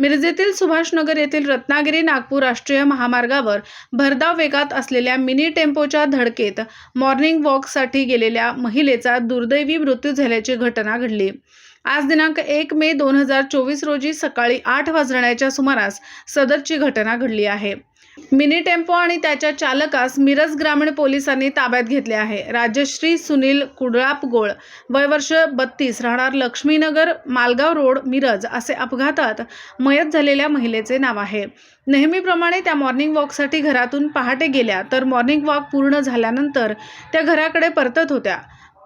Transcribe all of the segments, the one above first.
मिरजेतील सुभाषनगर येथील रत्नागिरी नागपूर राष्ट्रीय महामार्गावर भरधाव वेगात असलेल्या मिनी टेम्पोच्या धडकेत मॉर्निंग वॉकसाठी गेलेल्या महिलेचा दुर्दैवी मृत्यू झाल्याची घटना घडली. आज दिनांक एक मे दोन हजार चोवीस रोजी सकाळी आठ वाजण्याच्या सुमारास सदरची घटना घडली आहे. मिनी टेम्पो आणि त्याच्या चालकास मिरज ग्रामीण पोलिसांनी ताब्यात घेतले आहे. राजश्री सुनील कुडळापगोळ वय वर्ष बत्तीस राहणार लक्ष्मीनगर मालगाव रोड मिरज असे अपघातात मयत झालेल्या महिलेचे नाव आहे. नेहमीप्रमाणे त्या मॉर्निंग वॉकसाठी घरातून पहाटे गेल्या तर मॉर्निंग वॉक पूर्ण झाल्यानंतर त्या घराकडे परतत होत्या.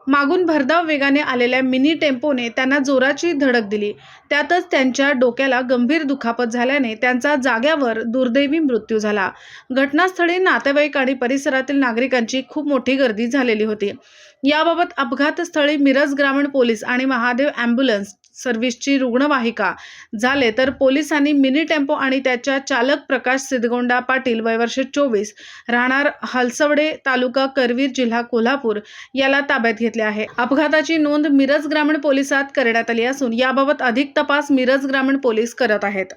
मागून भरधाव वेगाने आलेल्या मिनी टेम्पोने त्यांना जोराची धडक दिली. त्यातच त्यांच्या डोक्याला गंभीर दुखापत झाल्याने त्यांचा जाग्यावर दुर्दैवी मृत्यू झाला. घटनास्थळी नातेवाईक आणि परिसरातील नागरिकांची खूप मोठी गर्दी झालेली होती. याबाबत अपघातस्थळी मिरज ग्रामीण पोलीस आणि महादेव ॲम्ब्युलन्स सर्व्हिसची रुग्णवाहिका झाले तर पोलिसांनी मिनी टेम्पो आणि त्याच्या चालक प्रकाश सिद्धगोंडा पाटील वयवर्ष चोवीस राहणार हलसवडे तालुका करवीर जिल्हा कोल्हापूर याला ताब्यात घेतले आहे. अपघाताची नोंद मिरज ग्रामीण पोलिसात करण्यात आली असून याबाबत अधिक तपास मिरज ग्रामीण पोलीस करत आहेत.